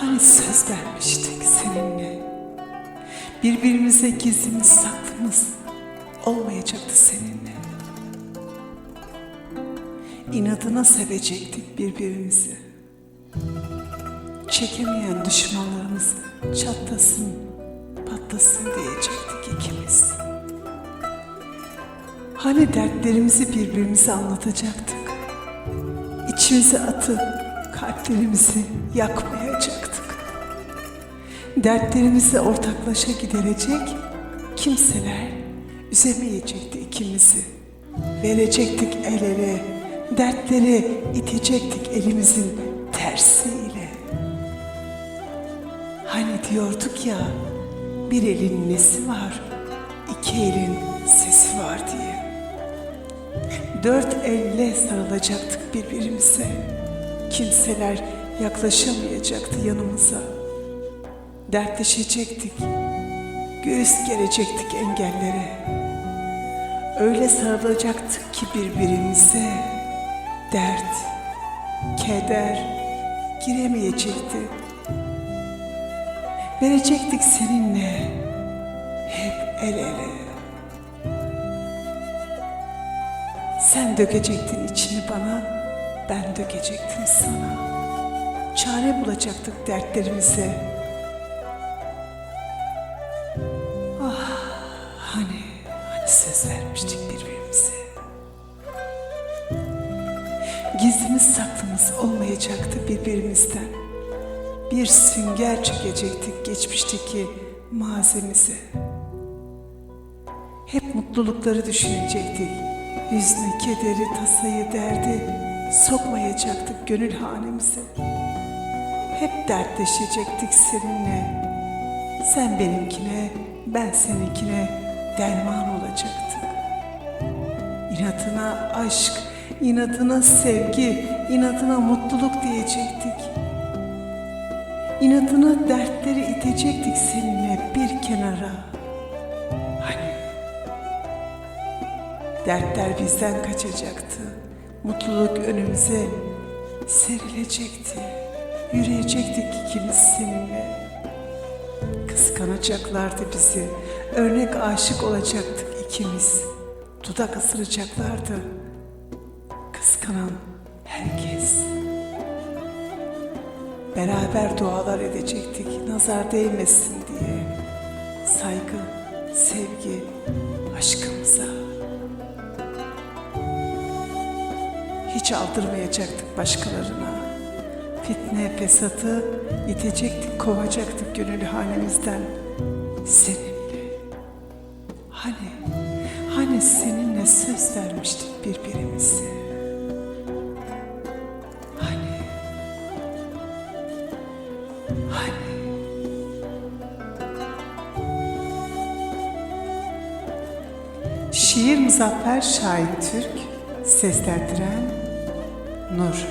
Hani söz vermiştik seninle. Birbirimize gizlimiz saklımız olmayacaktı seninle. İnadına sevecektik birbirimizi. Çekemeyen düşmanlarımız çatlasın, patlasın diyecektik ikimiz. Hani dertlerimizi birbirimize anlatacaktık. İçimize atıp kalplerimizi yakmayacaktık. Dertlerimizi ortaklaşa giderecek kimseler üzemeyecekti ikimizi. Verecektik el ele, dertleri itecektik elimizin tersiyle. Hani diyorduk ya, bir elin nesi var, iki elin sesi var diye. Dört elle sarılacaktık birbirimize. Kimseler yaklaşamayacaktı yanımıza. Dertleşecektik. Göğüs gelecektik engellere. Öyle sarılacaktık ki birbirimize. Dert, keder giremeyecekti. Verecektik seninle hep el ele. Sen dökecektin içini bana, ben dökecektim sana. Çare bulacaktık dertlerimize. Söz vermiştik. Gizlimiz saklımız olmayacaktı birbirimizden. Bir sünger çekecektik geçmişteki mazimize. Hep mutlulukları düşünecektik. Hüznü, kederi, tasayı, derdi sokmayacaktık gönül hanemize. Hep dertleşecektik seninle. Sen benimkine, ben seninkine derman olacaktık. İnadına aşk, inadına sevgi, inadına mutluluk diyecektik. İnadına dertleri itecektik seninle bir kenara. Hani Dertler bizden kaçacaktı. Mutluluk önümüze serilecekti. Yürüyecektik ikimiz seninle. Kıskanacaklardı bizi. Örnek aşık olacaktık ikimiz. Dudak ısıracaklardı. Kıskanan herkes. Beraber dualar edecektik. Nazar değmesin diye. Saygı, sevgi, aşkımıza. hiç aldırmayacaktık başkalarına. Fitne, fesatı itecektik, kovacaktık gönül hanemizden. Seninle. Hani, hani seninle söz vermiştik birbirimize. Hani, hani. Şiir Muzaffer Şahin Türk Seslendiren Nur